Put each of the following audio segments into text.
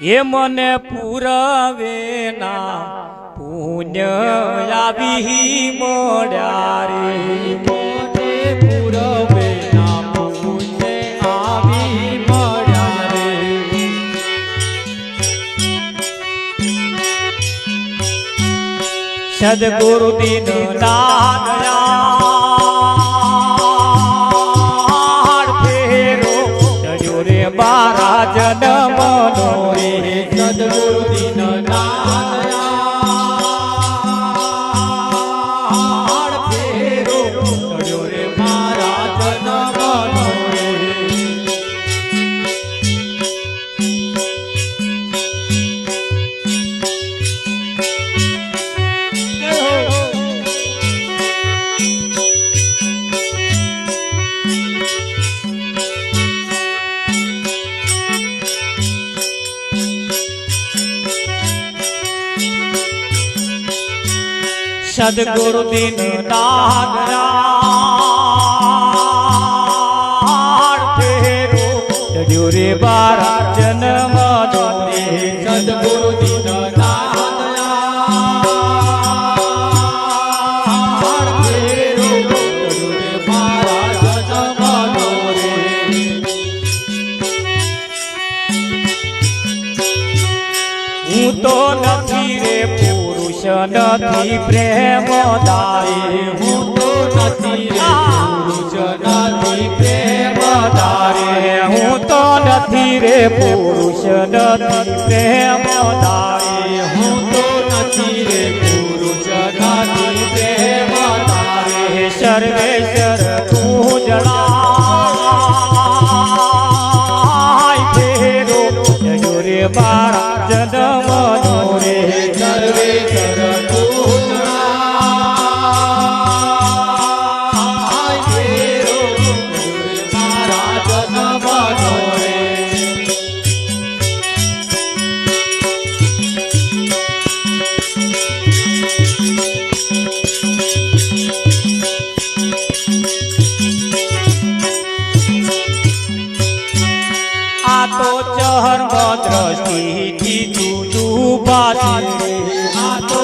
એ મને પુરાવે ના. પુણ્ય આવી મળ્યા રે. મોને પૂરવે ના પુણ્ય આવી મળ્યા રે સદગુરુ દીન દાન સદગુરુ દિન ચડ્યો રે બારા જન્મ સદગુરુ દિન હું તો નથી રે પુરુષ નથી પ્રેમ દારે હું તો નથી રે પુરુષ નથી પ્રેમ દારે હું તો નથી રે પુરુષ નથી પ્રેમ તારે મારા જન્મનો રે સર્વે મારા જન્મનો પાછી આ તો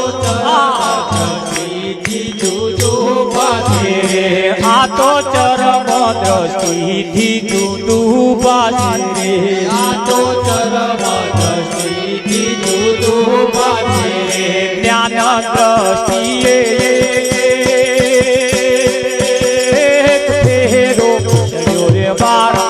આ તો ચરમ દ્રષ્ટિથી જુદું રે આ તો ચરમ દ્રષ્ટિથી જુદું પાછે જ્ઞાન દ્રષ્ટિએ ફેરો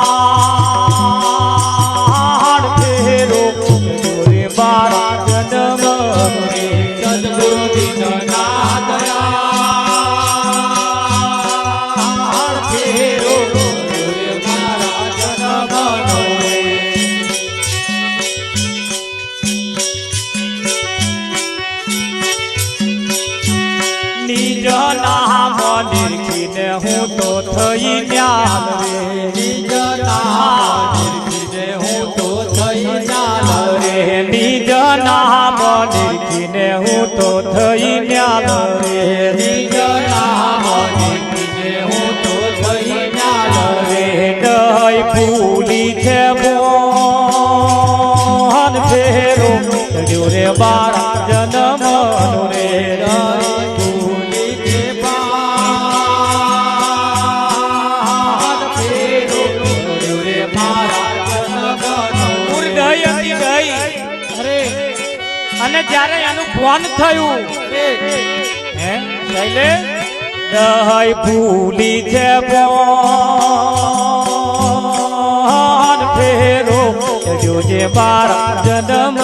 નિજ નામ નિર્ખીને હું તો થઈ જ્ઞાન રે. નિજ નામ નિર્ખીને હું તો થઈ જ્ઞાન રે. નામ નિર્ખીને હું તો થઈ જ્ઞાન રે નિજ નામ નિર્ખીને હું તો થઈ જ્ઞાન રે રે ફૂલી છે મોહન ફેરો. રે બારા જ્યારે એનું ફોન થયું. હે? શૈલે? દહાઈ ભૂલી છે બોન ફેરો જોજે બાર જન્મ